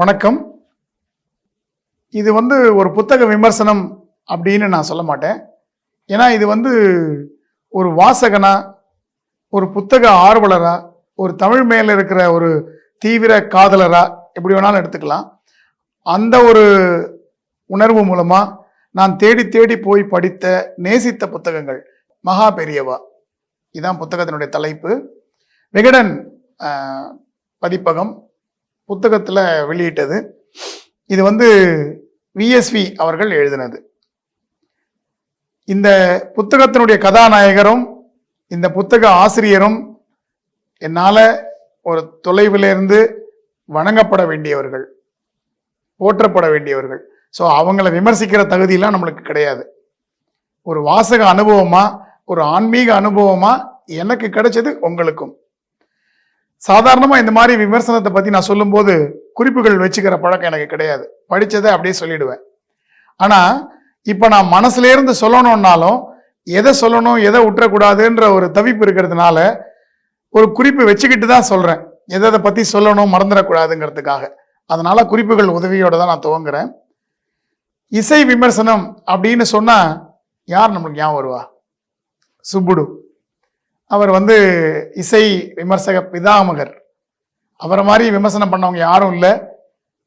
வணக்கம். இது வந்து ஒரு புத்தக விமர்சனம் அப்படின்னு நான் சொல்ல மாட்டேன். ஏன்னா இது வந்து ஒரு வாசகனாக ஒரு புத்தக ஆர்வலராக ஒரு தமிழ் மேல இருக்கிற ஒரு தீவிர காதலராக எப்படி வேணாலும் எடுத்துக்கலாம். அந்த ஒரு உணர்வு மூலமாக நான் தேடி தேடி போய் படித்த நேசித்த புத்தகங்கள் மகா பெரியவா. இதான் புத்தகத்தினுடைய தலைப்பு. விகடன் பதிப்பகம் புத்தகத்தில் வெளியிட்டது. இது வந்து விஎஸ்வி அவர்கள் எழுதினது. இந்த புத்தகத்தினுடைய கதாநாயகரும் இந்த புத்தக ஆசிரியரும் என்னால் ஒரு தொலைவிலிருந்து வணங்கப்பட வேண்டியவர்கள் போற்றப்பட வேண்டியவர்கள். ஸோ அவங்கள விமர்சிக்கிற தகுதியெல்லாம் நம்மளுக்கு கிடையாது. ஒரு வாசக அனுபவமா ஒரு ஆன்மீக அனுபவமா எனக்கு கிடைச்சது உங்களுக்கும். சாதாரணமாக இந்த மாதிரி விமர்சனத்தை பற்றி நான் சொல்லும்போது குறிப்புகள் வச்சுக்கிற பழக்கம் எனக்கு கிடையாது. படித்ததை அப்படியே சொல்லிடுவேன். ஆனால் இப்போ நான் மனசுலேருந்து சொல்லணும்னாலும் எதை சொல்லணும் எதை விட்டுறக்கூடாதுன்ற ஒரு தவிப்பு இருக்கிறதுனால ஒரு குறிப்பு வச்சுக்கிட்டு தான் சொல்கிறேன் எதை எதை பற்றி சொல்லணும் மறந்துடக்கூடாதுங்கிறதுக்காக. அதனால் குறிப்புகள் உதவியோடு தான் நான் துவங்குறேன். இசை விமர்சனம் அப்படின்னு சொன்னால் யார் நம்மளுக்கு ஞாபகம் வருவா? சுப்புடு. அவர் வந்து இசை விமர்சக பிதாமகர். அவரை மாதிரி விமர்சனம் பண்ணவங்க யாரும் இல்லை.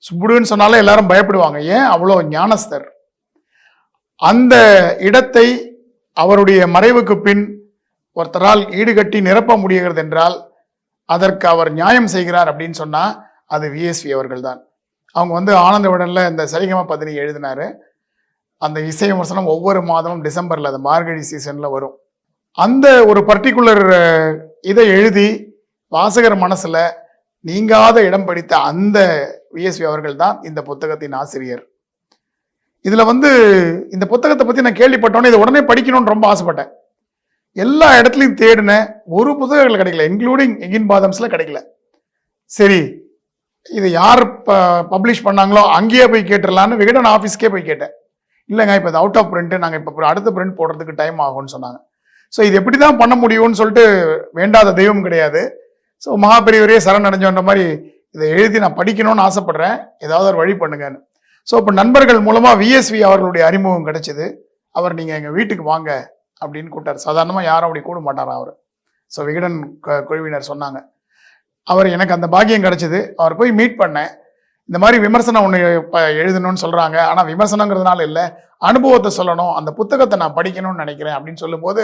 சுப்புடுன்னு சொன்னாலே எல்லாரும் பயப்படுவாங்க. ஏன்? அவ்வளோ ஞானஸ்தர். அந்த இடத்தை அவருடைய மறைவுக்கு பின் ஒருத்தரால் ஈடுகட்டி நிரப்ப முடிகிறது என்றால் அதற்கு அவர் நியாயம் செய்கிறார் அப்படின்னு சொன்னால் அது விஎஸ்வி அவர்கள் தான் அவங்க வந்து ஆனந்த விடன்ல இந்த சரிகம பதினி எழுதினார். அந்த இசை விமர்சனம் ஒவ்வொரு மாதமும் டிசம்பரில் அந்த மார்கழி சீசனில் வரும். அந்த ஒரு பர்டிகுலர் இதை எழுதி வாசகர் மனசில் நீங்காத இடம் படித்த அந்த விஎஸ்வி அவர்கள் தான் இந்த புத்தகத்தின் ஆசிரியர். இதில் வந்து இந்த புத்தகத்தை பற்றி நான் கேள்விப்பட்டோன்னே இதை உடனே படிக்கணும்னு ரொம்ப ஆசைப்பட்டேன். எல்லா இடத்துலையும் தேடினேன் ஒரு புத்தகங்கள் கிடைக்கல இன்க்ளூடிங் எகின் பாதம்ஸில் கிடைக்கல. சரி இது யார் பப்ளிஷ் பண்ணாங்களோ அங்கேயே போய் கேட்டுடலான்னு விகடன் ஆஃபீஸ்க்கே போய் கேட்டேன். இல்லைங்க இப்போ இது அவுட் ஆஃப் பிரிண்ட் நாங்கள் இப்போ அடுத்த பிரிண்ட் போடுறதுக்கு டைம் ஆகும்னு சொன்னாங்க. ஸோ இது எப்படி தான் பண்ண முடியும்னு சொல்லிட்டு வேண்டாத தெய்வம் கிடையாது. ஸோ மகாபெரியவரே சரண் அடைஞ்சோன்ற மாதிரி இதை எழுதி நான் படிக்கணும்னு ஆசைப்படுறேன். ஏதாவது ஒரு வழி பண்ணுங்கன்னு. ஸோ இப்போ நண்பர்கள் மூலமாக விஎஸ்வி அவர்களுடைய அறிமுகம் கிடைச்சிது. அவர் நீங்கள் எங்கள் வீட்டுக்கு வாங்க அப்படின்னு கூப்பிட்டார். சாதாரணமாக யாரும் அப்படி கூட மாட்டாரா அவர். ஸோ விகடன் க குழுவினர் சொன்னாங்க. அவர் எனக்கு அந்த பாக்கியம் கிடச்சிது. அவர் போய் மீட் பண்ணேன். இந்த மாதிரி விமர்சனம் ஒன்று இப்போ எழுதணும்னு சொல்கிறாங்க ஆனால் விமர்சனங்கிறதுனால இல்லை. அனுபவத்தை சொல்லணும். அந்த புத்தகத்தை நான் படிக்கணும்னு நினைக்கிறேன் அப்படின்னு சொல்லும்போது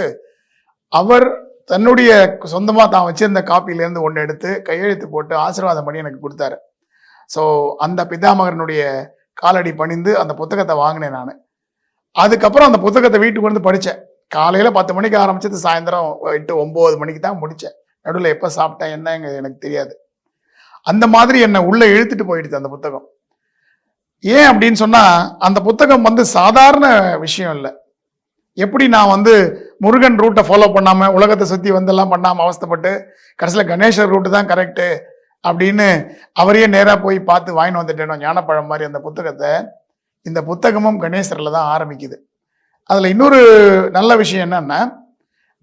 அவர் தன்னுடைய சொந்தமாக தான் வச்சிருந்த காப்பியிலேருந்து ஒன்று எடுத்து கையெழுத்து போட்டு ஆசீர்வாதம் பண்ணி எனக்கு கொடுத்தாரு. ஸோ அந்த பிதாமகரனுடைய காலடி பணிந்து அந்த புத்தகத்தை வாங்கினேன் நான். அதுக்கப்புறம் அந்த புத்தகத்தை வீட்டுக்கு வந்து படித்தேன் காலையில் பத்து மணிக்கு ஆரம்பிச்சது சாயந்தரம் எட்டு ஒம்பது மணிக்கு தான் முடித்தேன் நடுவில் எப்போ சாப்பிட்டேன் என்னங்க எனக்கு தெரியாது. அந்த மாதிரி என்னை உள்ளே இழுத்துட்டு போயிடுது அந்த புத்தகம். ஏன் அப்படின்னு சொன்னால் அந்த புத்தகம் வந்து சாதாரண விஷயம் இல்லை. எப்படி நான் வந்து முருகன் ரூட்டை ஃபாலோ பண்ணாமல் உலகத்தை சுற்றி வந்தெல்லாம் பண்ணாமல் அவஸ்தைப்பட்டு கடைசியில் கணேசர் ரூட்டு தான் கரெக்டு அப்படின்னு அவரையே நேராக போய் பார்த்து வாங்கின்னு வந்துட்டேனோ ஞானப்பழம் மாதிரி அந்த புத்தகத்தை. இந்த புத்தகமும் கணேசரில் தான் ஆரம்பிக்குது. அதில் இன்னொரு நல்ல விஷயம் என்னன்னா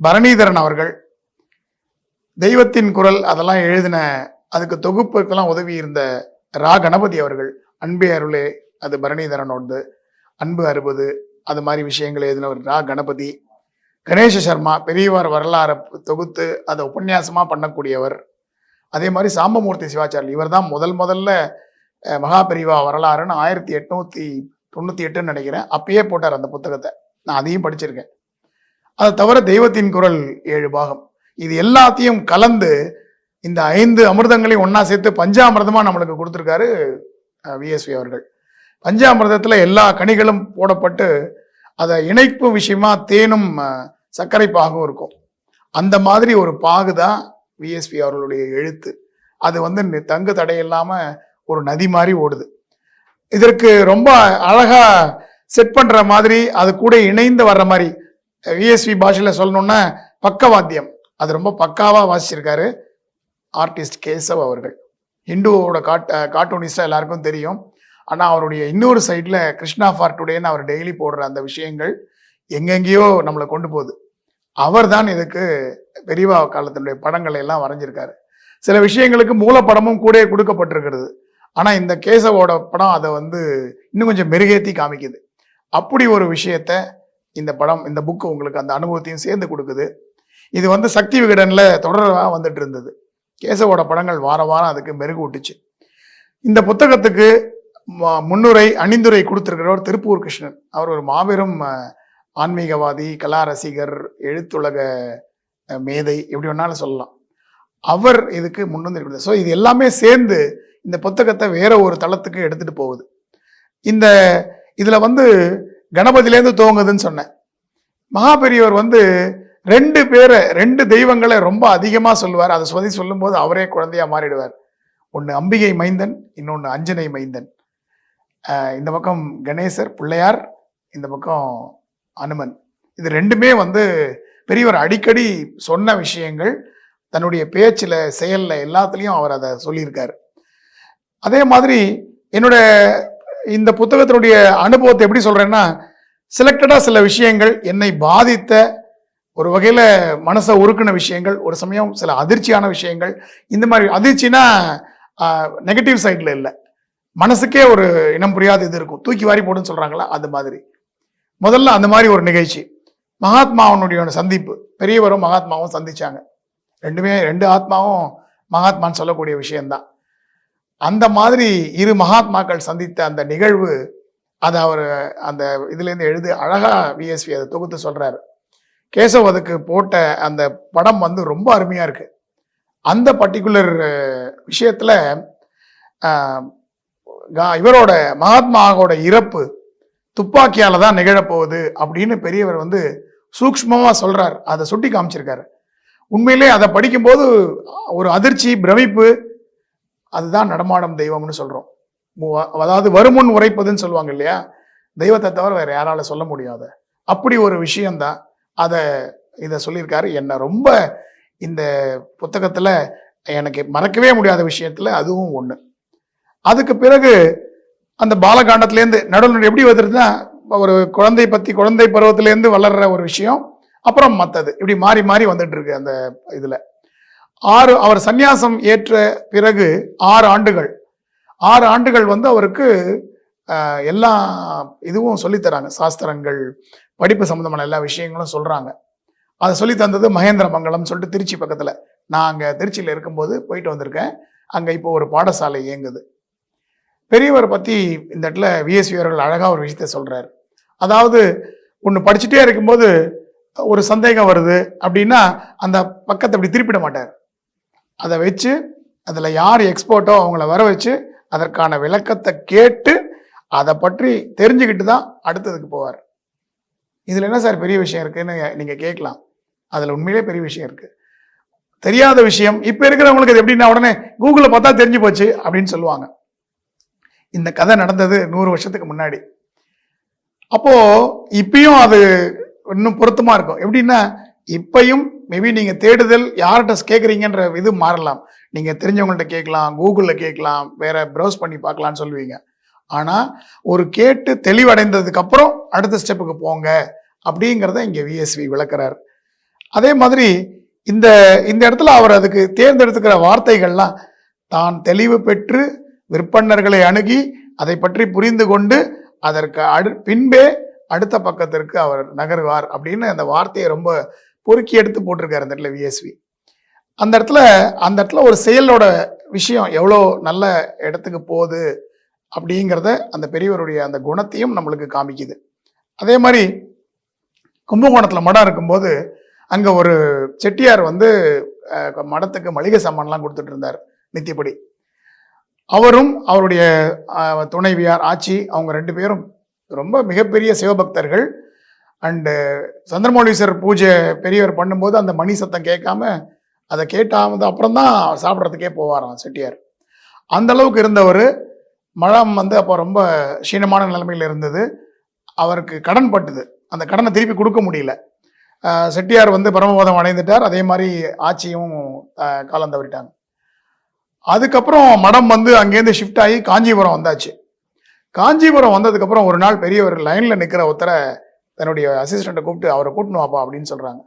பரணிதரன் அவர்கள் தெய்வத்தின் குரல் அதெல்லாம் எழுதின அதுக்கு தொகுப்புக்கெல்லாம் உதவி இருந்த ரா கணபதி அவர்கள் அன்பே அருளே அது பரணிதரனோடது அன்பு அறுபது அது மாதிரி விஷயங்கள் எழுதினவர் ரா கணபதி கணேஷ சர்மா பெரியவர் வரலாறு தொகுத்து அதை உபன்யாசமாக பண்ணக்கூடியவர். அதே மாதிரி சாம்பமூர்த்தி சிவாச்சாரியர் இவர் தான் முதல் முதல்ல மகா பெரிவா வரலாறுன்னு ஆயிரத்தி எட்நூத்தி தொண்ணூத்தி எட்டுன்னு நினைக்கிறேன். அப்பயே போட்டார் அந்த புத்தகத்தை. நான் அதையும் படிச்சிருக்கேன். அதை தவிர தெய்வத்தின் குரல் ஏழு பாகம். இது எல்லாத்தையும் கலந்து இந்த ஐந்து அமிர்தங்களையும் ஒன்றா சேர்த்து பஞ்சாமிர்தமாக நம்மளுக்கு கொடுத்துருக்காரு விஎஸ்வி அவர்கள். பஞ்சாமிர்தத்தில் எல்லா கனிகளும் போடப்பட்டு அதை இணைப்பு விஷயமா தேனும் சர்க்கரை பாகும் இருக்கும். அந்த மாதிரி ஒரு பாகு தான் விஎஸ்பி அவர்களுடைய எழுத்து. அது வந்து தங்கு தங்கு தடையில்லாம ஒரு நதி மாதிரி ஓடுது. இதற்கு ரொம்ப அழகா செட் பண்ற மாதிரி அது கூட இணைந்து வர்ற மாதிரி விஎஸ்பி பாஷையில் சொல்லணும்னா பக்கவாத்தியம். அது ரொம்ப பக்காவா வாசிச்சிருக்காரு ஆர்டிஸ்ட் கேசவ் அவர்கள். ஹிந்துவோட காட் கார்ட்டூனிஸ்டா எல்லாருக்கும் தெரியும். ஆனால் அவருடைய இன்னொரு சைட்ல கிருஷ்ணா ஃபார் டுடேன்னு அவர் டெய்லி போடுற அந்த விஷயங்கள் எங்கெங்கேயோ நம்மளை கொண்டு போகுது. அவர் தான் இதுக்கு பெரியவா காலத்தினுடைய படங்களை எல்லாம் வரைஞ்சிருக்காரு. சில விஷயங்களுக்கு மூலப்படமும் கூட கொடுக்கப்பட்டிருக்கிறது. ஆனால் இந்த கேசவோட படம் அதை வந்து இன்னும் கொஞ்சம் மெருகேத்தி காமிக்குது. அப்படி ஒரு விஷயத்த இந்த படம் இந்த புக்கு உங்களுக்கு அந்த அனுபவத்தையும் சேர்ந்து கொடுக்குது. இது வந்து சக்தி விகடனில் தொடராக வந்துட்டு இருந்தது. கேசவோட படங்கள் வார வாரம் அதுக்கு மெருகு விட்டுச்சு இந்த புத்தகத்துக்கு முன்னுரை அணிந்துரை கொடுத்திருக்கிறவர் திருப்பூர் கிருஷ்ணன். அவர் ஒரு மாபெரும் ஆன்மீகவாதி கலா ரசிகர் எழுத்துலக மேதை எப்படி வேணாலும் சொல்லலாம். அவர் இதுக்கு முன்வந்து இருக்கிறது. ஸோ இது எல்லாமே சேர்ந்து இந்த புத்தகத்தை வேற ஒரு தளத்துக்கு எடுத்துட்டு போகுது. இந்த இதில் வந்து கணபதியிலேருந்து துவங்குதுன்னு சொன்னேன். மகாபெரியவர் வந்து ரெண்டு பேரை ரெண்டு தெய்வங்களை ரொம்ப அதிகமாக சொல்லுவார். அதை சொல்லி சொல்லும்போது அவரே குழந்தையாக மாறிடுவார். ஒன்று அம்பிகை மைந்தன் இன்னொன்று அஞ்சனை மைந்தன். இந்த பக்கம் கணேசர் பிள்ளையார் இந்த பக்கம் அனுமன். இது ரெண்டுமே வந்து பெரியவர் அடிக்கடி சொன்ன விஷயங்கள். தன்னுடைய பேச்சில் செயலில் எல்லாத்துலேயும் அவர் அதை சொல்லியிருக்காரு. அதே மாதிரி என்னோட இந்த புத்தகத்தினுடைய அனுபவத்தை எப்படி சொல்கிறேன்னா செலக்டடாக சில விஷயங்கள் என்னை பாதித்த ஒரு வகையில் மனசை உருக்குன விஷயங்கள் ஒரு சமயம் சில அதிர்ச்சியான விஷயங்கள். இந்த மாதிரி அதிர்ச்சினா நெகட்டிவ் சைடில் இல்லை. மனசுக்கே ஒரு இனம் புரியாத இது இருக்கும். தூக்கி வாரி போடுன்னு சொல்கிறாங்களா அது மாதிரி. முதல்ல அந்த மாதிரி ஒரு நிகழ்ச்சி. மகாத்மாவனுடைய சந்திப்பு. பெரியவரும் மகாத்மாவும் சந்திச்சாங்க. ரெண்டுமே ரெண்டு ஆத்மாவும் மகாத்மான்னு சொல்லக்கூடிய விஷயம்தான். அந்த மாதிரி இரு மகாத்மாக்கள் சந்தித்த அந்த நிகழ்வு அதை அவர் அந்த இதுலேருந்து எழுதி அழகா விஎஸ்வி அதை தொகுத்து சொல்றாரு. கேசவ் அதுக்கு போட்ட அந்த படம் வந்து ரொம்ப அருமையா இருக்கு. அந்த பர்டிகுலர் விஷயத்துல இவரோட மகாத்மாவோட இறப்பு துப்பாக்கியால் தான் நிகழப்போகுது அப்படின்னு பெரியவர் வந்து சூக்மமாக சொல்கிறார் அதை சுட்டி காமிச்சிருக்காரு. உண்மையிலே அதை படிக்கும்போது ஒரு அதிர்ச்சி பிரமிப்பு அதுதான் நடமாடும் தெய்வம்னு சொல்கிறோம் அதாவது வருமுன் உரைப்பதுன்னு சொல்லுவாங்க இல்லையா? தெய்வத்தை தவிர வேறு யாரால சொல்ல முடியாத. அப்படி ஒரு விஷயம்தான். அதை இதை சொல்லியிருக்காரு. என்னை ரொம்ப இந்த புத்தகத்தில் எனக்கு மறக்கவே முடியாத விஷயத்தில் அதுவும் ஒன்று அதுக்கு பிறகு அந்த பாலகாண்டத்துலேருந்து நடுவில் எப்படி வந்துருதுன்னா ஒரு குழந்தை பற்றி குழந்தை பருவத்திலேருந்து வளர்ற ஒரு விஷயம் அப்புறம் மற்றது இப்படி மாறி மாறி வந்துட்டு இருக்கு அந்த இதில். ஆறு அவர் சந்நியாசம் ஏற்ற பிறகு ஆறு ஆண்டுகள். ஆறு ஆண்டுகள் வந்து அவருக்கு எல்லா இதுவும் சொல்லித் தராங்க சாஸ்திரங்கள் படிப்பு சம்மந்தமான எல்லா விஷயங்களும் சொல்கிறாங்க அதை சொல்லி தந்தது மகேந்திர மங்கலம் சொல்லிட்டு திருச்சி பக்கத்தில். நான் அங்கே திருச்சியில் இருக்கும்போது போயிட்டு வந்திருக்கேன். அங்கே இப்போ ஒரு பாடசாலை இயங்குது. பெரியவர் பற்றி இந்த இடத்துல விஎஸ்வி அவர்கள் அழகாக ஒரு விஷயத்த சொல்கிறார் அதாவது ஒன்று படிச்சுட்டே இருக்கும்போது ஒரு சந்தேகம் வருது அப்படின்னா அந்த பக்கத்தை அப்படி திருப்பிட மாட்டார். அதை வச்சு அதில் யார் எக்ஸ்பர்ட்டோ அவங்கள வர வச்சு அதற்கான விளக்கத்தை கேட்டு அதை பற்றி தெரிஞ்சுக்கிட்டு தான் அடுத்ததுக்கு போவார். இதில் என்ன சார் பெரிய விஷயம் இருக்குன்னு நீங்கள் கேட்கலாம். அதில் உண்மையிலே பெரிய விஷயம் இருக்குது தெரியாத விஷயம். இப்போ இருக்கிறவங்களுக்கு அது எப்படின்னா உடனே கூகுளில் பார்த்தா தெரிஞ்சு போச்சு அப்படின்னு சொல்லுவாங்க. இந்த கதை நடந்தது நூறு வருஷத்துக்கு முன்னாடி. அப்போ இப்பயும் அது இன்னும் பொருத்தமா இருக்கும். எப்படின்னா இப்பையும் மேபி நீங்க தேடுதல் யார்கிட்ட கேட்குறீங்கன்ற இது மாறலாம். நீங்க தெரிஞ்சவங்கள்ட்ட கேட்கலாம் கூகுளில் கேட்கலாம் வேற ப்ரௌஸ் பண்ணி பார்க்கலாம்னு சொல்லுவீங்க. ஆனா ஒரு கேட்டு தெளிவடைந்ததுக்கு அப்புறம் அடுத்த ஸ்டெப்புக்கு போங்க அப்படிங்கிறத இங்க விஎஸ்வி விளக்குறார். அதே மாதிரி இந்த இந்த இடத்துல அவர் அதுக்கு தேர்ந்தெடுத்துக்கிற வார்த்தைகள்லாம் தான் தெளிவு பெற்று விற்பன்னர்களை அணுகி அதை பற்றி புரிந்து கொண்டு அதற்கு அடு பின்பே அடுத்த பக்கத்திற்கு அவர் நகருவார் அப்படின்னு அந்த வார்த்தையை ரொம்ப பொறுக்கி எடுத்து போட்டிருக்காரு அந்த இடத்துல விஎஸ்வி அந்த இடத்துல அந்த இடத்துல ஒரு செயலோட விஷயம் எவ்வளோ நல்ல இடத்துக்கு போகுது அப்படிங்கிறத அந்த பெரியவருடைய அந்த குணத்தையும் நம்மளுக்கு காமிக்குது. அதே மாதிரி கும்பகோணத்தில் மடம் இருக்கும்போது அங்கே ஒரு செட்டியார் வந்து மடத்துக்கு மளிகை சாமான்லாம் கொடுத்துட்டு இருந்தார் நித்தியப்படி. அவரும் அவருடைய துணைவியார் ஆச்சி அவங்க ரெண்டு பேரும் ரொம்ப மிகப்பெரிய சிவபக்தர்கள். அண்டு சந்திரமௌலீஸ்வரர் பூஜை பெரியவர் பண்ணும்போது அந்த மணி சத்தம் கேட்காம அதை கேட்டாமது அப்புறம் தான் சாப்பிட்றதுக்கே போவாராம் செட்டியார். அந்த அளவுக்கு இருந்தவர். மழம் வந்து அப்போ ரொம்ப க்ஷீணமான நிலைமையில் இருந்தது. அவருக்கு கடன் பட்டுது. அந்த கடனை திருப்பி கொடுக்க முடியல. செட்டியார் வந்து பரமபதம் அடைந்துட்டார். அதே மாதிரி ஆட்சியும் காலம் தவறிட்டாங்க. அதுக்கப்புறம் மடம் வந்து அங்கேருந்து ஷிஃப்ட் ஆகி காஞ்சிபுரம் வந்தாச்சு. காஞ்சிபுரம் வந்ததுக்கப்புறம் ஒரு நாள் பெரியவர் லைனில் நிற்கிற ஒருத்தரை தன்னுடைய அசிஸ்டண்ட்டை கூப்பிட்டு அவரை கூட்டணும் வாப்பா அப்படின்னு சொல்கிறாங்க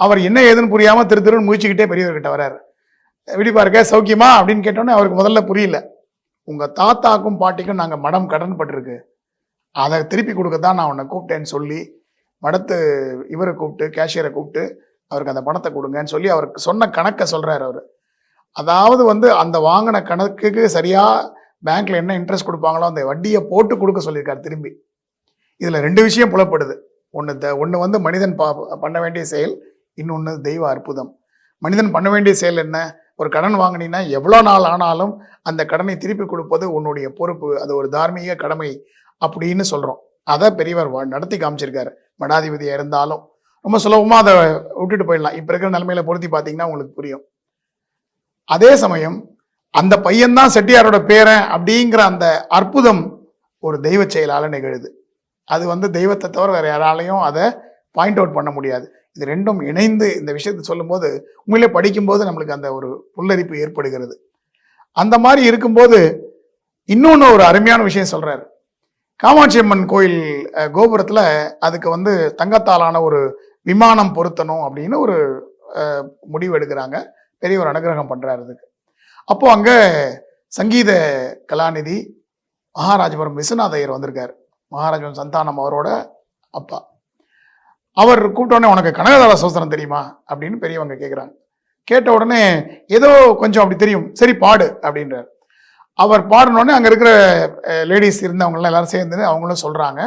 அவர் என்ன ஏதுன்னு புரியாமல் திரு திருன்னு முயற்சிக்கிட்டே பெரியவர்கிட்ட வராரு எப்படி பாருங்க சௌக்கியமா? அப்படின்னு கேட்டோன்னே அவருக்கு முதல்ல புரியல. உங்கள் தாத்தாக்கும் பாட்டிக்கும் நாங்கள் மடம் கடன் பட்டிருக்கு. அதை திருப்பி கொடுக்க தான் நான் உன்னை கூப்பிட்டேன்னு சொல்லி மடத்து இவரை கூப்பிட்டு கேஷியரை கூப்பிட்டு அவருக்கு அந்த பணத்தை கொடுங்கன்னு சொல்லி அவருக்கு சொன்ன கணக்கை சொல்கிறார் அவர். அதாவது வந்து அந்த வாங்கின கணக்குக்கு சரியாக பேங்க்ல என்ன இன்ட்ரெஸ்ட் கொடுப்பாங்களோ அந்த வட்டியை போட்டு கொடுக்க சொல்லியிருக்காரு திரும்பி. இதில் ரெண்டு விஷயம் புலப்படுது. ஒன்று த ஒன்று வந்து மனிதன் பா பண்ண வேண்டிய செயல் இன்னொன்று தெய்வ அற்புதம். மனிதன் பண்ண வேண்டிய செயல் என்ன? ஒரு கடன் வாங்கினீங்கன்னா எவ்வளோ நாள் ஆனாலும் அந்த கடனை திருப்பி கொடுப்பது உன்னுடைய பொறுப்பு. அது ஒரு தார்மீக கடமை அப்படின்னு சொல்கிறோம் அதை பெரியவர் வா- நடத்தி காமிச்சிருக்காரு. மடாதிபதியாக இருந்தாலும். ரொம்ப சுலபமாக அதை விட்டுட்டு போயிடலாம். இப்போ இருக்கிற நிலமையில பொருத்தி பார்த்தீங்கன்னா உங்களுக்கு புரியும். அதே சமயம் அந்த பையன்தான் செட்டியாரோட பேரன் அப்படிங்கிற அந்த அற்புதம் ஒரு தெய்வ செயலால் நிகழுது. அது வந்து தெய்வத்தை தவிர வேற யாராலையும் அதை பாயிண்ட் அவுட் பண்ண முடியாது. இது ரெண்டும் இணைந்து இந்த விஷயத்தை சொல்லும்போது உண்மையிலே படிக்கும்போது நம்மளுக்கு அந்த ஒரு புல்லரிப்பு ஏற்படுகிறது. அந்த மாதிரி இருக்கும்போது இன்னொன்று ஒரு அருமையான விஷயம் சொல்கிறாரு காமாட்சி அம்மன் கோயில் கோபுரத்தில் அதுக்கு வந்து தங்கத்தாலான ஒரு விமானம் பொருத்தணும் அப்படின்னு ஒரு முடிவு எடுக்கிறாங்க. பெரிய ஒரு அனுகிரகம் பண்ணுறாரு அதுக்கு அப்போது அங்கே சங்கீத கலாநிதி மகாராஜபுரம் விஸ்வநாத ஐயர் வந்திருக்கார். மகாராஜபுரம் சந்தானம் அவரோட அப்பா. அவர் கூப்பிட்டோடனே உனக்கு கனகதார சோசனம் தெரியுமா? அப்படின்னு பெரியவங்க கேட்குறாங்க கேட்ட உடனே ஏதோ கொஞ்சம் அப்படி தெரியும். சரி பாடு அப்படின்றார். அவர் பாடினோடனே அங்கே இருக்கிற லேடிஸ் இருந்தவங்களாம் எல்லாரும் சேர்ந்து அவங்களும் சொல்கிறாங்க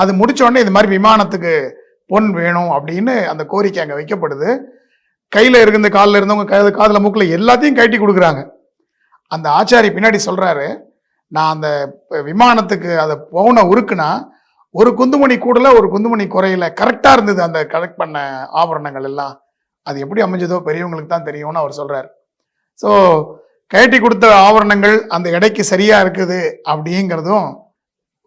அது முடித்தோடனே இது மாதிரி விமானத்துக்கு பொன் வேணும் அப்படின்னு அந்த கோரிக்கை அங்கே வைக்கப்படுது. கையில் இருந்த காலில் இருந்தவங்க காது காதில் மூக்கில் எல்லாத்தையும் கட்டி கொடுக்குறாங்க. அந்த ஆச்சாரி பின்னாடி சொல்கிறாரு நான் அந்த விமானத்துக்கு அதை பவுனை உருக்குனா ஒரு குந்துமணி கூடல ஒரு குந்துமணி குறையில கரெக்டாக இருந்தது அந்த கலெக்ட் பண்ண ஆபரணங்கள் எல்லாம். அது எப்படி அமைஞ்சதோ பெரியவங்களுக்கு தான் தெரியும்னு அவர் சொல்கிறார் ஸோ கட்டி கொடுத்த ஆபரணங்கள் அந்த எடைக்கு சரியாக இருக்குது அப்படிங்கிறதும்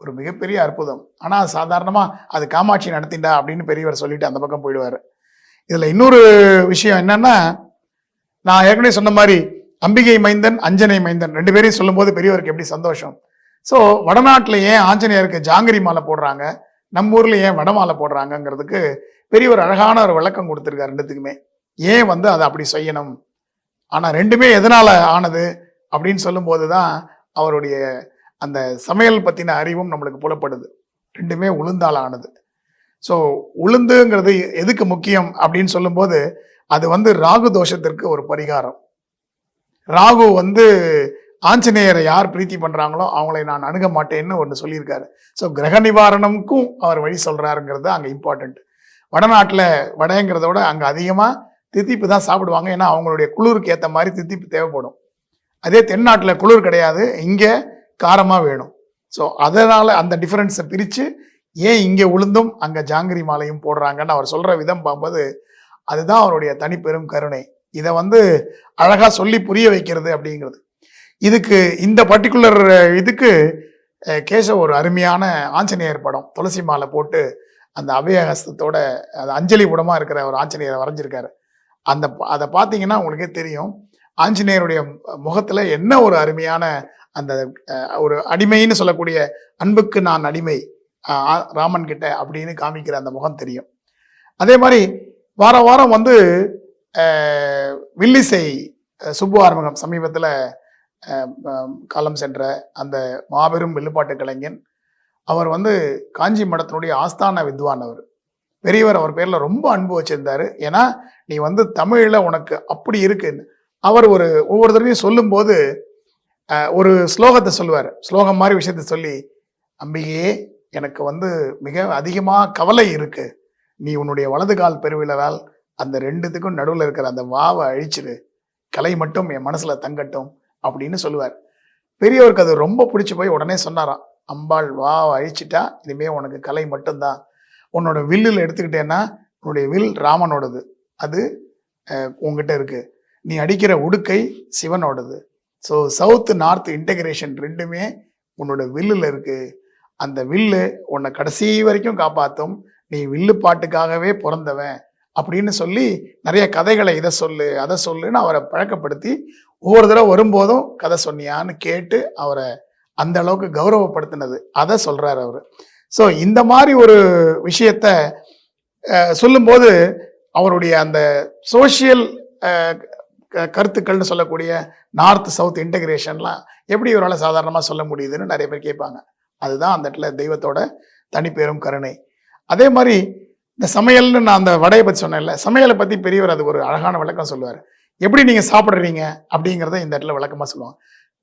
ஒரு மிகப்பெரிய அற்புதம். ஆனால் சாதாரணமாக அது காமாட்சி நடத்திண்டா அப்படின்னு பெரியவர் சொல்லிட்டு அந்த பக்கம் போயிடுவார். இதில் இன்னொரு விஷயம் என்னன்னா நான் ஏற்கனவே சொன்ன மாதிரி அம்பிகை மைந்தன் அஞ்சனை மைந்தன் ரெண்டு பேரையும் சொல்லும்போது பெரியவருக்கு எப்படி சந்தோஷம்? ஸோ வடநாட்டில் ஏன் ஆஞ்சநேயருக்கு ஜாங்கிரி மாலை போடுறாங்க? நம்ம ஊரில் ஏன் வடமாலை போடுறாங்கங்கிறதுக்கு பெரியவர் அழகான ஒரு விளக்கம் கொடுத்துருக்காரு ரெண்டுத்துக்குமே. ஏன் வந்து அதை அப்படி செய்யணும்? ஆனால் ரெண்டுமே எதனால் ஆனது? அப்படின்னு சொல்லும்போது தான் அவருடைய அந்த சமையல் பற்றின அறிவும் நம்மளுக்கு புலப்படுது. ரெண்டுமே உளுந்தால் ஆனது. ஸோ உளுந்துங்கிறது எதுக்கு முக்கியம் அப்படின்னு சொல்லும்போது அது வந்து ராகு தோஷத்திற்கு ஒரு பரிகாரம். ராகு வந்து ஆஞ்சநேயரை யார் பிரீத்தி பண்ணுறாங்களோ அவங்களை நான் அணுக மாட்டேன்னு ஒன்று சொல்லியிருக்காரு. ஸோ கிரக நிவாரணமுக்கும் அவர் வழி சொல்கிறாருங்கிறது அங்கே இம்பார்ட்டண்ட் வடநாட்டில் வடைங்கிறத விட அங்கே அதிகமாக தித்திப்பு தான் சாப்பிடுவாங்க. ஏன்னா அவங்களுடைய குளிருக்கு ஏற்ற மாதிரி தித்திப்பு தேவைப்படும். அதே தென்னாட்டில் குளிர் கிடையாது. இங்கே காரமாக வேணும். ஸோ அதனால் அந்த டிஃப்ரென்ஸை பிரித்து ஏன் இங்கே உளுந்தும் அங்கே ஜாங்கிரி மாலையும் போடுறாங்கன்னு அவர் சொல்கிற விதம் பார்க்கும்போது அதுதான் அவருடைய தனிப்பெரும் கருணை. இதை வந்து அழகாக சொல்லி புரிய வைக்கிறது அப்படிங்கிறது. இதுக்கு இந்த பர்டிகுலர் இதுக்கு அஹ், கேசவ ஒரு அருமையான ஆஞ்சநேயர் படம் துளசி மாலை போட்டு அந்த அபயஹஸ்தத்தோட அது அஞ்சலி புடமா இருக்கிற ஒரு ஆஞ்சநேயரை வரைஞ்சிருக்காரு. அந்த அதை பார்த்தீங்கன்னா உங்களுக்கே தெரியும் ஆஞ்சநேயருடைய முகத்தில் என்ன ஒரு அருமையான அந்த ஒரு அடிமைன்னு சொல்லக்கூடிய அன்புக்கு நான் அடிமை ராமன் கிட்ட அப்படின்னு காமிக்கிற அந்த முகம் தெரியும். அதே மாதிரி வார வாரம் வந்து வில்லிசை சுப்பு ஆறுமுகம் சமீபத்தில் காலம் சென்ற அந்த மாபெரும் வில்லுப்பாட்டு கலைஞன் அவர் வந்து காஞ்சி மடத்தினுடைய ஆஸ்தான வித்வான் அவர். பெரியவர் அவர் பேரில் ரொம்ப அன்பு வச்சுருந்தார். ஏன்னா நீ வந்து தமிழில் உனக்கு அப்படி இருக்குன்னு. அவர் ஒரு ஒவ்வொரு தடவையும் சொல்லும்போது ஒரு ஸ்லோகத்தை சொல்லுவார். ஸ்லோகம் மாதிரி விஷயத்த சொல்லி அம்பிகையே எனக்கு வந்து மிக அதிகமாக கவலை இருக்கு. நீ உன்னுடைய வலது கால் பெருவிழரால் அந்த ரெண்டுத்துக்கும் நடுவில் இருக்கிற அந்த வாவை அழிச்சிடு கலை மட்டும் என் மனசுல தங்கட்டும் அப்படின்னு சொல்லுவார். பெரியவருக்கு அது ரொம்ப பிடிச்சி போய் உடனே சொன்னாராம். அம்பாள் வாவை அழிச்சிட்டா இனிமே உனக்கு கலை மட்டும்தான். உன்னோட வில்லில் எடுத்துக்கிட்டேன்னா உன்னுடைய வில் ராமனோடது. அது உங்ககிட்ட உன்கிட்ட இருக்கு. நீ அடிக்கிற உடுக்கை சிவனோடது. ஸோ சவுத் நார்த் இன்டகிரேஷன் ரெண்டுமே உன்னோட வில்லில் இருக்குது அந்த வில்லு உன்னை கடைசி வரைக்கும் காப்பாற்றும் நீ வில்லு பாட்டுக்காகவே பிறந்தவன் அப்படின்னு சொல்லி நிறைய கதைகளை இதை சொல்லு அதை சொல்லுன்னு அவரை பழக்கப்படுத்தி ஒவ்வொரு தடவை வரும்போதும் கதை சொன்னியான்னு கேட்டு அவரை அந்த அளவுக்கு கௌரவப்படுத்தினது. அதை சொல்கிறார் அவர். ஸோ இந்த மாதிரி ஒரு விஷயத்த சொல்லும்போது அவருடைய அந்த சோஷியல் க- கருத்துக்கள்னு சொல்லக்கூடிய நார்த் சவுத் இன்டகிரேஷன்லாம் எப்படி இவரால் சாதாரணமாக சொல்ல முடியுதுன்னு நிறைய பேர் கேட்பாங்க. அதுதான் அந்த இடத்துல தெய்வத்தோட தனிப்பெரும் கருணை. அதே மாதிரி இந்த சமையல்னு நான் அந்த வடையை பற்றி சொன்னேன்ல சமையலை பற்றி பெரியவர் அது ஒரு அழகான விளக்கம் சொல்லுவார். எப்படி நீங்கள் சாப்பிட்றீங்க அப்படிங்கிறத இந்த இடத்துல விளக்கமாக சொல்லுவாங்க.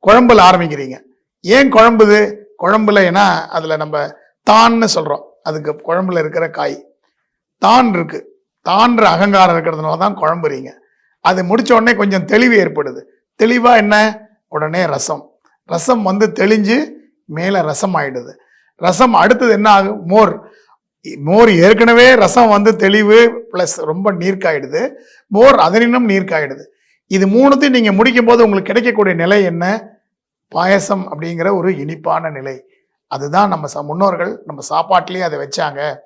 குழம்புல ஆரம்பிக்கிறீங்க. ஏன் குழம்புது? குழம்புல ஏன்னா அதில் நம்ம தான்னு சொல்கிறோம் அதுக்கு குழம்புல இருக்கிற காய். தான் இருக்கு. தான்ற அகங்காரம் இருக்கிறதுனால தான் குழம்புறீங்க. அது முடிச்ச உடனே கொஞ்சம் தெளிவு ஏற்படுது. தெளிவாக என்ன? உடனே ரசம். ரசம் வந்து தெளிஞ்சு மேலே ரசம் ஆயிடுது. ரசம் அடுத்தது என்ன ஆகும் மோர். மோர் ஏற்கனவே ரசம் வந்து தெளிவு ப்ளஸ் ரொம்ப நீர்க்காயிடுது. மோர் அதனினும் நீர்க்காயிடுது. இது மூணுத்தையும் நீங்கள் முடிக்கும் போது உங்களுக்கு கிடைக்கக்கூடிய நிலை என்ன? பாயசம் அப்படிங்கிற ஒரு இனிப்பான நிலை. அதுதான் நம்ம ச- முன்னோர்கள் நம்ம சாப்பாட்டிலேயே அதை வச்சாங்க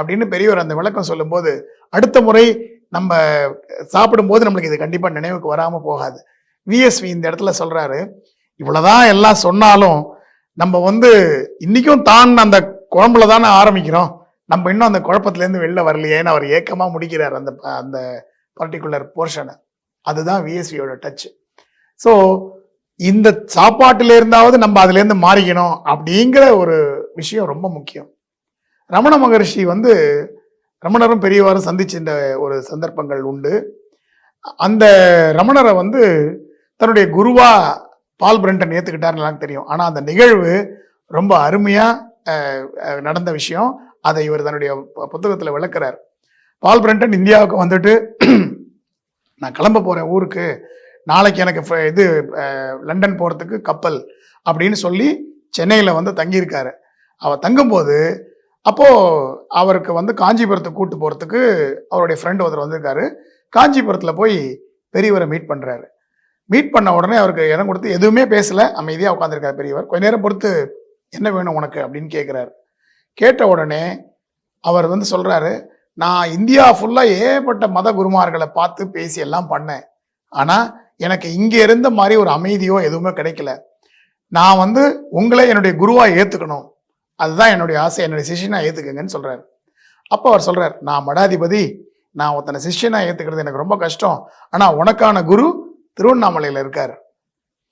அப்படின்னு பெரியவர் அந்த விளக்கம் சொல்லும்போது அடுத்த முறை நம்ம சாப்பிடும்போது நம்மளுக்கு இது கண்டிப்பாக நினைவுக்கு வராமல் போகாது. விஎஸ்வி இந்த இடத்துல சொல்கிறாரு இவ்வளோதான் எல்லாம் சொன்னாலும் நம்ம வந்து இன்னைக்கும் தான் அந்த குழம்புல தானே ஆரம்பிக்கிறோம். நம்ம இன்னும் அந்த குழப்பத்திலேருந்து வெளில வரலையேன்னு அவர் ஏக்கமாக முடிக்கிறார் அந்த அந்த பர்டிகுலர் போர்ஷனை அதுதான் விஎஸ்வியோட டச் ஸோ இந்த சாப்பாட்டில் இருந்தாவது நம்ம அதுலேருந்து மாறிக்கணும் அப்படிங்கிற ஒரு விஷயம் ரொம்ப முக்கியம். ரமண மகரிஷி வந்து ரமணரும் பெரியவாரும் சந்திச்சின்ற ஒரு சந்தர்ப்பங்கள் உண்டு. அந்த ரமணரை வந்து தன்னுடைய குருவாக பால் பிரண்டன் ஏத்துக்கிட்டாருன்னு எனக்கு தெரியும். ஆனால் அந்த நிகழ்வு ரொம்ப அருமையாக நடந்த விஷயம். அதை இவர் தன்னுடைய புத்தகத்தில் விளக்குறார். பால் பிரண்டன் இந்தியாவுக்கு வந்துட்டு நான் கிளம்ப போகிறேன் ஊருக்கு நாளைக்கு எனக்கு இது லண்டன் போகிறதுக்கு கப்பல் அப்படின்னு சொல்லி சென்னையில் வந்து தங்கியிருக்காரு. அவர் தங்கும்போது அப்போது அவருக்கு வந்து காஞ்சிபுரத்துக்கு கூட்டு போகிறதுக்கு அவருடைய ஃப்ரெண்ட் ஒருத்தர் வந்திருக்காரு. காஞ்சிபுரத்தில் போய் பெரியவரை மீட் பண்ணுறாரு மீட் பண்ண உடனே அவருக்கு இடம் கொடுத்து எதுவுமே பேசல அமைதியாக உட்காந்துருக்கார் பெரியவர். கொஞ்ச நேரம் பொறுத்து என்ன வேணும் உனக்கு? அப்படின்னு கேட்குறாரு கேட்ட உடனே அவர் வந்து சொல்கிறாரு நான் இந்தியா ஃபுல்லாக ஏகப்பட்ட மத குருமார்களை பார்த்து பேசி எல்லாம் பண்ணேன். ஆனால் எனக்கு இங்கே இருந்த மாதிரி ஒரு அமைதியோ எதுவுமே கிடைக்கல. நான் வந்து உங்களை என்னுடைய குருவாக ஏற்றுக்கணும் அதுதான் என்னுடைய ஆசை. என்னுடைய சிஷ்யனா ஏற்றுக்குங்கன்னு சொல்கிறார் அப்போ அவர் சொல்கிறார் நான் மடாதிபதி. நான் ஒருத்தனை சிஷியனாக ஏற்றுக்கிறது எனக்கு ரொம்ப கஷ்டம். ஆனால் உனக்கான குரு திருவண்ணாமலையில் இருக்கார்.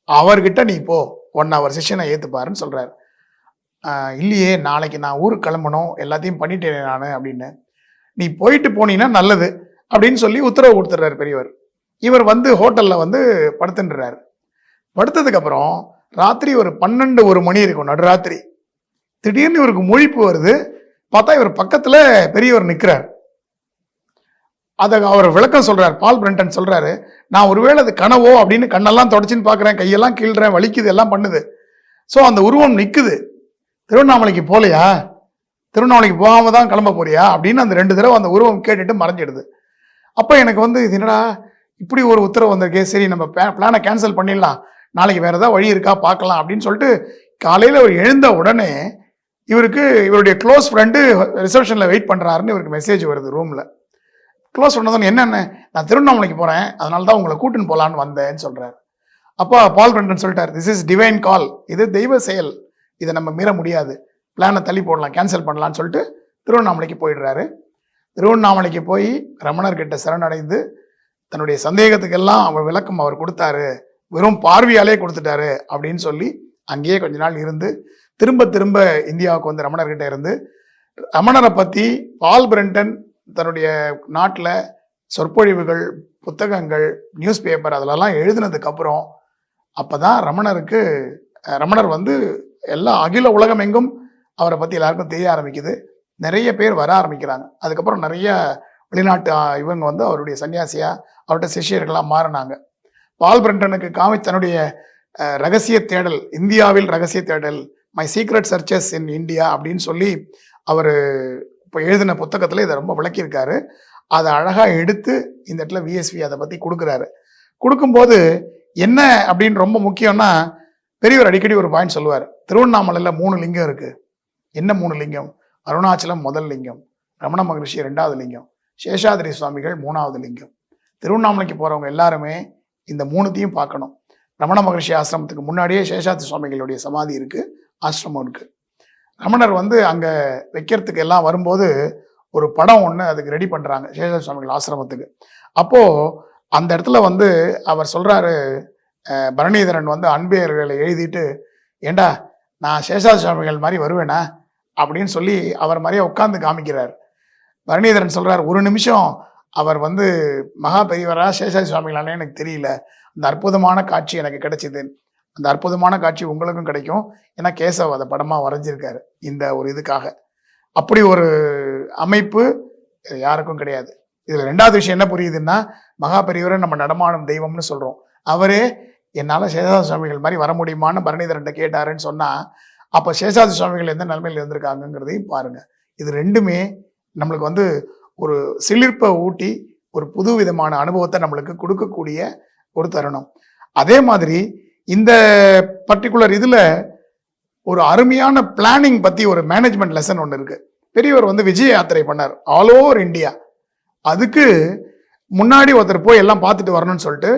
அவர்கிட்ட நீ போ. ஒன் ஹவர் செஷனை ஏற்றுப்பாருன்னு சொல்கிறார் இல்லையே நாளைக்கு நான் ஊருக்கு கிளம்பணும். எல்லாத்தையும் பண்ணிட்டேனே நான் அப்படின்னு. நீ போயிட்டு போனீங்கன்னா நல்லது அப்படின்னு சொல்லி உத்தரவு கொடுத்துட்றாரு பெரியவர். இவர் வந்து ஹோட்டலில் வந்து படுத்துன்றார். படுத்ததுக்கப்புறம் ராத்திரி ஒரு பன்னெண்டு ஒரு மணி இருக்கும் நடுராத்திரி. திடீர்னு இவருக்கு முழிப்பு வருது. பார்த்தா இவர் பக்கத்தில் பெரியவர் நிற்கிறார் அதை அவர் விளக்கம் சொல்கிறார் பால் பிரண்டன் சொல்கிறாரு நான் ஒருவேளை அது கனவோ? அப்படின்னு கண்ணெல்லாம் தொடச்சின்னு பார்க்குறேன். கையெல்லாம் கீழ்றேன் வலிக்குது எல்லாம் பண்ணுது. ஸோ அந்த உருவம் நிற்குது திருவண்ணாமலைக்கு போகலையா? திருவண்ணாமலைக்கு போகாமல் தான் கிளம்ப போறியா? அப்படின்னு அந்த ரெண்டு தடவை அந்த உருவம் கேட்டுட்டு மறைஞ்சிடுது. அப்போ எனக்கு வந்து இது என்னடா இப்படி ஒரு உத்தரவு வந்திருக்கே. சரி நம்ம பிளானை கேன்சல் பண்ணிடலாம். நாளைக்கு வேறு ஏதாவது வழி இருக்கா? பார்க்கலாம் அப்படின்னு சொல்லிட்டு காலையில் அவர் எழுந்த உடனே இவருக்கு இவருடைய க்ளோஸ் ஃப்ரெண்டு ரிசப்ஷனில் வெயிட் பண்ணுறாருன்னு இவருக்கு மெசேஜ் வருது ரூமில் க்ளோஸ் பண்ணதும் என்னென்ன நான் திருவண்ணாமலைக்கு போகிறேன் அதனால தான் உங்களை கூட்டின்னு போகலான்னு வந்தேன்னு சொல்கிறார் அப்போ பால் பிரண்டன் சொல்லிட்டார் திஸ் இஸ் டிவைன் கால் இது தெய்வ செயல். இதை நம்ம மீற முடியாது. பிளானை தள்ளி போடலாம் கேன்சல் பண்ணலான்னு சொல்லிட்டு திருவண்ணாமலைக்கு போயிடுறாரு. திருவண்ணாமலைக்கு போய் ரமணர்கிட்ட சரணடைந்து தன்னுடைய சந்தேகத்துக்கெல்லாம் அவர் விளக்கம் அவர் கொடுத்தாரு. வெறும் பார்வையாலே கொடுத்துட்டாரு அப்படின்னு சொல்லி அங்கேயே கொஞ்ச நாள் இருந்து திரும்ப திரும்ப இந்தியாவுக்கு வந்து ரமணர்கிட்ட இருந்து ரமணரை பற்றி பால் பிரண்டன் தன்னுடைய நாட்டில் சொற்பொழிவுகள் புத்தகங்கள் நியூஸ் பேப்பர் அதிலெல்லாம் எழுதினதுக்கப்புறம் அப்போ தான் ரமணருக்கு ரமணர் வந்து எல்லா அகில உலகம் எங்கும் அவரை பற்றி எல்லாருக்கும் தெரிய ஆரம்பிக்குது. நிறைய பேர் வர ஆரம்பிக்கிறாங்க. அதுக்கப்புறம் நிறைய வெளிநாட்டு இவங்க வந்து அவருடைய சன்னியாசியாக அவர்கிட்ட சிஷியர்களாக மாறினாங்க. பால் பிரண்டனுக்கு காமி தன்னுடைய ரகசிய தேடல் இந்தியாவில் ரகசிய தேடல் my secret searches in India அப்படின்னு சொல்லி அவர் இப்போ எழுதின புத்தகத்தில் இதை ரொம்ப விளக்கியிருக்காரு. அதை அழகாக எடுத்து இந்த இடத்துல விஎஸ்வி அதை பற்றி கொடுக்குறாரு. கொடுக்கும்போது என்ன அப்படின்னு ரொம்ப முக்கியம்னா பெரியவர் அடிக்கடி ஒரு பாயிண்ட் சொல்லுவார். திருவண்ணாமலையில் மூணு லிங்கம் இருக்குது என்ன மூணு லிங்கம்? அருணாச்சலம் முதல் லிங்கம். ரமண மகரிஷி ரெண்டாவது லிங்கம். சேஷாதிரி சுவாமிகள் மூணாவது லிங்கம். திருவண்ணாமலைக்கு போகிறவங்க எல்லாருமே இந்த மூணுத்தையும் பார்க்கணும். ரமண மகரிஷி ஆசிரமத்துக்கு முன்னாடியே சேஷாதிரி சுவாமிகளுடைய சமாதி இருக்கு. ஆசிரமம் இருக்குது ரமணர் வந்து அங்கே வைக்கிறதுக்கு எல்லாம் வரும்போது ஒரு படம் ஒன்று அதுக்கு ரெடி பண்ணுறாங்க சேஷ சுவாமிகள் ஆசிரமத்துக்கு. அப்போது அந்த இடத்துல வந்து அவர் சொல்கிறாரு பரணிதரன் வந்து அன்பியர்களை எழுதிட்டு ஏண்டா நான் சேஷாதி சுவாமிகள் மாதிரி வருவேனா? அப்படின்னு சொல்லி அவர் மாதிரியே உட்காந்து காமிக்கிறார். பரணிதரன் சொல்கிறார் ஒரு நிமிஷம் அவர் வந்து மகா பெரியவரா சேஷாதி சுவாமிகளானே எனக்கு தெரியல. அந்த அற்புதமான காட்சி எனக்கு கிடைச்சிது. அந்த அற்புதமான காட்சி உங்களுக்கும் கிடைக்கும். ஏன்னா கேசவ் அதை படமாக வரைஞ்சிருக்காரு இந்த ஒரு இதுக்காக. அப்படி ஒரு அமைப்பு யாருக்கும் கிடையாது. இதில் ரெண்டாவது விஷயம் என்ன புரியுதுன்னா மகாபெரியவரை நம்ம நடமாடும் தெய்வம்னு சொல்கிறோம் அவரே என்னால் சேஷாதி சுவாமிகள் மாதிரி வர முடியுமான்னு பரணிதரன்ட்ட கேட்டாருன்னு சொன்னால் அப்போ சேஷாதி சுவாமிகள் எந்த நிலைமையில் இருந்திருக்காங்கங்கிறதையும் பாருங்கள் இது ரெண்டுமே நம்மளுக்கு வந்து ஒரு சிலிர்ப்பை ஊட்டி ஒரு புது விதமான அனுபவத்தை நம்மளுக்கு கொடுக்கக்கூடிய ஒரு தருணம். அதே மாதிரி இந்த பர்டிகுலர் இதில் ஒரு அருமையான பிளானிங் பற்றி ஒரு மேனேஜ்மெண்ட் லெசன் ஒன்று இருக்குது பெரியவர் வந்து விஜய யாத்திரை பண்ணார். ஆல் ஓவர் இந்தியா அதுக்கு முன்னாடி ஒருத்தர் போய் எல்லாம் பார்த்துட்டு வரணும்னு சொல்லிட்டு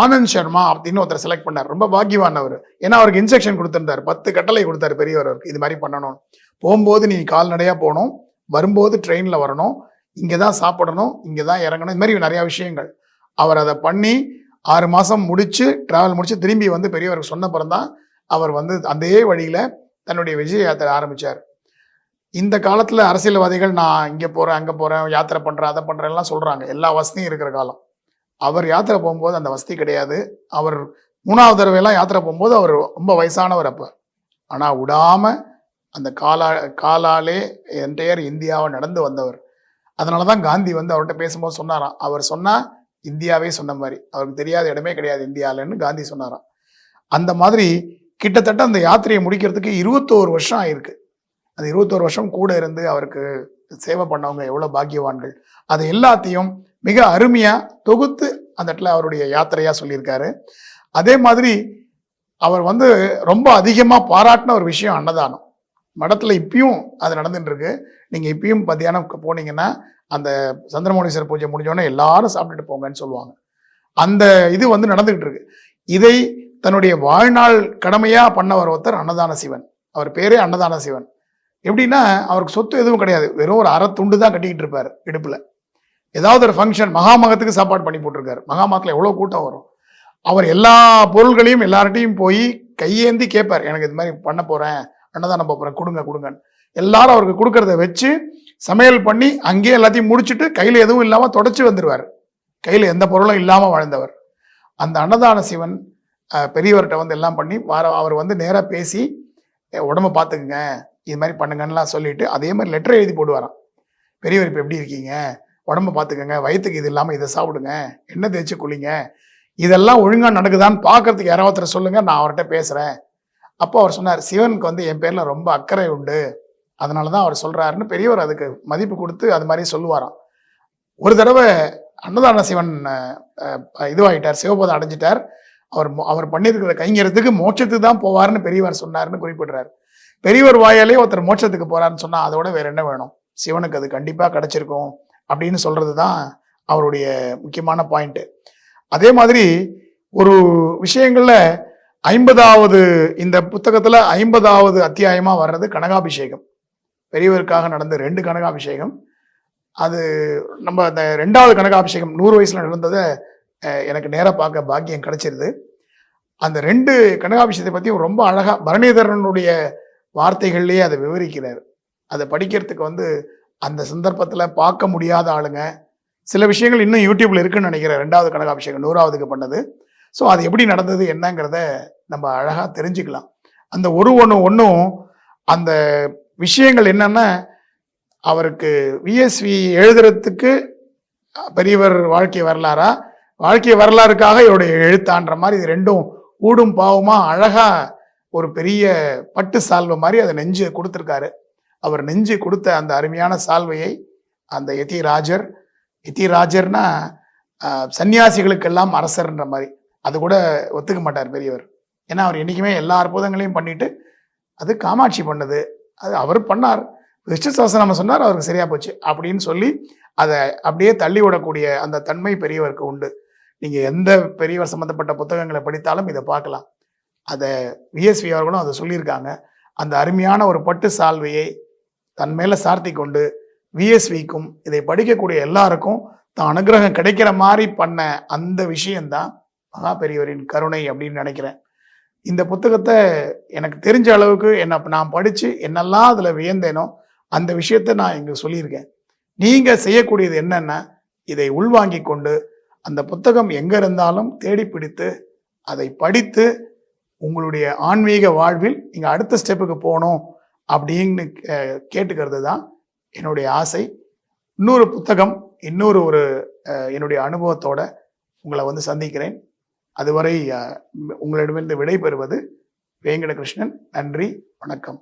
ஆனந்த் சர்மா அப்படின்னு ஒருத்தர் செலக்ட் பண்ணார். ரொம்ப பாக்கியவான் அவர். ஏன்னா அவருக்கு இன்ஸ்ட்ரக்ஷன் கொடுத்துருந்தார். பத்து கட்டளை கொடுத்தாரு பெரியவர் அவருக்கு. இது மாதிரி பண்ணணும். போகும்போது நீ கால்நடையாக போகணும். வரும்போது ட்ரெயினில் வரணும். இங்கே தான் சாப்பிடணும். இங்கே தான் இறங்கணும். இது மாதிரி நிறையா விஷயங்கள். அவர் அதை பண்ணி ஆறு மாதம் முடித்து ட்ராவல் முடித்து திரும்பி வந்து பெரியவருக்கு சொன்ன தான் அவர் வந்து அதே வழியில் தன்னுடைய விஜய யாத்திரை ஆரம்பிச்சார். இந்த காலத்தில் அரசியல்வாதிகள் நான் இங்கே போகிறேன் அங்கே போகிறேன் யாத்திரை பண்ணுறேன் அதை பண்ணுறேன்லாம் எல்லாம் எல்லா வசதியும் இருக்கிற காலம். அவர் யாத்திரை போகும்போது அந்த வசதி கிடையாது. அவர் மூணாவது தடவையெல்லாம் யாத்திரை போகும்போது அவர் ரொம்ப வயசானவர் அப்போ. ஆனால் விடாமல் அந்த காலா காலாலே என்டையர் இந்தியாவை நடந்து வந்தவர். அதனாலதான் காந்தி வந்து அவர்கிட்ட பேசும்போது சொன்னாராம். அவர் சொன்னால் இந்தியாவே சொன்ன மாதிரி. அவருக்கு தெரியாத இடமே கிடையாது இந்தியாவிலன்னு காந்தி சொன்னாராம். அந்த மாதிரி கிட்டத்தட்ட அந்த யாத்திரையை முடிக்கிறதுக்கு இருபத்தோரு வருஷம் ஆயிருக்கு. அந்த இருபத்தோரு வருஷம் கூட இருந்து அவருக்கு சேவை பண்ணவங்க எவ்வளோ பாக்கியவான்கள். அது எல்லாத்தையும் மிக அருமையாக தொகுத்து அந்த இடத்துல அவருடைய யாத்திரையாக சொல்லியிருக்காரு. அதே மாதிரி அவர் வந்து ரொம்ப அதிகமாக பாராட்டின ஒரு விஷயம் அன்னதானம். மடத்தில் இப்பயும் அது நடந்துட்டு இருக்கு. நீங்கள் இப்பயும் மத்தியானம் போனீங்கன்னா அந்த சந்திரமௌலீஸ்வரர் பூஜை முடிஞ்சோடனே எல்லாரும் சாப்பிட்டுட்டு போங்கன்னு சொல்லுவாங்க. அந்த இது வந்து நடந்துகிட்டு இருக்கு. இதை தன்னுடைய வாழ்நாள் கடமையா பண்ணவர் ஒருத்தர் அன்னதான சிவன். அவர் பேரே அன்னதான சிவன். எப்படின்னா அவருக்கு சொத்து எதுவும் கிடையாது. வெறும் ஒரு அரை துண்டு தான் கட்டிக்கிட்டு இருப்பாரு இடுப்புல. ஏதாவது ஒரு ஃபங்க்ஷன் மகாமகத்துக்கு சாப்பாடு பண்ணி போட்டிருக்காரு. மகாமகத்துல எவ்வளவு கூட்டம் வரும்? அவர் எல்லா பொருள்களையும் எல்லார்ட்டையும் போய் கையேந்தி கேட்பார். எனக்கு இது மாதிரி பண்ண போறேன் அன்னதானம் போறேன் கொடுங்க கொடுங்கன்னு. எல்லாரும் அவருக்கு கொடுக்கறத வச்சு சமையல் பண்ணி அங்கேயே எல்லாத்தையும் முடிச்சுட்டு கையில் எதுவும் இல்லாமல் தொடச்சி வந்துடுவார் கையில் எந்த பொருளும் இல்லாமல் வாழ்ந்தவர். அந்த அன்னதான சிவன் பெரியவர்கிட்ட வந்து எல்லாம் பண்ணி வார அவர் வந்து நேராக பேசி உடம்ப பார்த்துக்குங்க இது மாதிரி பண்ணுங்கன்னுலாம் சொல்லிட்டு அதே மாதிரி லெட்டர் எழுதி போடுவாராம். பெரியவர் இப்போ எப்படி இருக்கீங்க? உடம்ப பார்த்துக்கங்க வயிற்றுக்கு இது இல்லாமல் இதை சாப்பிடுங்க. எண்ணெய் தேய்ச்சி குளிங்க. இதெல்லாம் ஒழுங்காக நடக்குதான்னு பார்க்கறதுக்கு யாராவது ஒருத்தர் சொல்லுங்கள் நான் அவர்கிட்ட பேசுகிறேன் அப்போ அவர் சொன்னார் சிவனுக்கு வந்து என் பேரில் ரொம்ப அக்கறை உண்டு. அதனால தான் அவர் சொல்கிறாருன்னு பெரியவர் அதுக்கு மதிப்பு கொடுத்து அது மாதிரி சொல்லுவாராம். ஒரு தடவை அன்னதான சிவன் இதுவாகிட்டார் சிவபோதம் அடைஞ்சிட்டார். அவர் மோ- அவர் பண்ணியிருக்கிற கைங்கிறதுக்கு மோட்சத்துக்கு தான் போவார்னு பெரியவர் சொன்னாருன்னு குறிப்பிடுறாரு. பெரியவர் வாயாலே ஒருத்தர் மோட்சத்துக்கு போகிறாருன்னு சொன்னால் அதோட வேற என்ன வேணும்? சிவனுக்கு அது கண்டிப்பாக கிடச்சிருக்கும் அப்படின்னு சொல்கிறது தான் அவருடைய முக்கியமான பாயிண்ட்டு அதே மாதிரி ஒரு விஷயங்களில் ஐம்பதாவது இந்த புத்தகத்தில் ஐம்பதாவது அத்தியாயமாக வர்றது கனகாபிஷேகம். பெரியவருக்காக நடந்த ரெண்டு கனகாபிஷேகம். அது நம்ம அந்த ரெண்டாவது கனகாபிஷேகம் நூறு வயசில் நடந்ததை எனக்கு நேராக பார்க்க பாக்கியம் கிடைச்சிருது. அந்த ரெண்டு கனகாபிஷேகத்தை பற்றியும் ரொம்ப அழகாக பரணிதரனுடைய வார்த்தைகள்லேயே அதை விவரிக்கிறார். அதை படிக்கிறதுக்கு வந்து அந்த சந்தர்ப்பத்தில் பார்க்க முடியாத ஆளுங்க. சில விஷயங்கள் இன்னும் யூடியூப்ல இருக்குன்னு நினைக்கிறேன். ரெண்டாவது கனகாபிஷேகம் நூறாவதுக்கு பண்ணது. ஸோ அது எப்படி நடந்தது என்னங்கிறத நம்ம அழகாக தெரிஞ்சுக்கலாம். அந்த ஒரு ஒன்று ஒன்றும் அந்த விஷயங்கள் என்னென்னா அவருக்கு விஎஸ்வி எழுதுறதுக்கு பெரியவர் வாழ்க்கை வரலாறா? வாழ்க்கை வரலாறுக்காக இவருடைய எழுத்தான்ற மாதிரி இது ரெண்டும் ஊடும் பாவமாக அழகாக ஒரு பெரிய பட்டு சால்வை மாதிரி அதை நெஞ்சு கொடுத்துருக்காரு. அவர் நெஞ்சு கொடுத்த அந்த அருமையான சால்வையை அந்த யதிராஜர் யதிராஜர்னா ஆஹ், சன்னியாசிகளுக்கெல்லாம் அரசர்ன்ற மாதிரி. அது கூட ஒத்துக்க மாட்டார் பெரியவர். ஏன்னா அவர் என்றைக்குமே எல்லா அற்புதங்களையும் பண்ணிட்டு அது காமாட்சி பண்ணது. அது அவர் பண்ணார். விஷ்ணு சாஸ்திரம் சொன்னார் அவருக்கு சரியா போச்சு. அப்படின்னு சொல்லி அதை அப்படியே தள்ளி விடக்கூடிய அந்த தன்மை பெரியவருக்கு உண்டு. நீங்கள் எந்த பெரியவர் சம்மந்தப்பட்ட புத்தகங்களை படித்தாலும் இதை பார்க்கலாம். அதை விஎஸ்வி அவர்களும் அதை சொல்லியிருக்காங்க. அந்த அருமையான ஒரு பட்டு சால்வையை தன் மேலே சார்த்தி கொண்டு விஎஸ்விக்கும் இதை படிக்கக்கூடிய எல்லாருக்கும் தான் அனுகிரகம் கிடைக்கிற மாதிரி பண்ண அந்த விஷயம்தான் மகா பெரியவரின் கருணை அப்படின்னு நினைக்கிறேன். இந்த புத்தகத்தை எனக்கு தெரிஞ்ச அளவுக்கு என்ன நான் படித்து என்னெல்லாம் அதில் வியந்தேனோ அந்த விஷயத்தை நான் இங்கே சொல்லியிருக்கேன். நீங்கள் செய்யக்கூடியது என்னென்ன இதை உள்வாங்கி கொண்டு அந்த புத்தகம் எங்கே இருந்தாலும் தேடி பிடித்து அதை படித்து உங்களுடைய ஆன்மீக வாழ்வில் நீங்கள் அடுத்த ஸ்டெப்புக்கு போகணும் அப்படின்னு கேட்டுக்கிறது தான் என்னுடைய ஆசை. இன்னொரு புத்தகம் இன்னொரு ஒரு என்னுடைய அனுபவத்தோட உங்களை வந்து சந்திக்கிறேன். அதுவரை உங்களிடமிருந்து விடைபெறுவது வேங்கடகிருஷ்ணன். நன்றி வணக்கம்.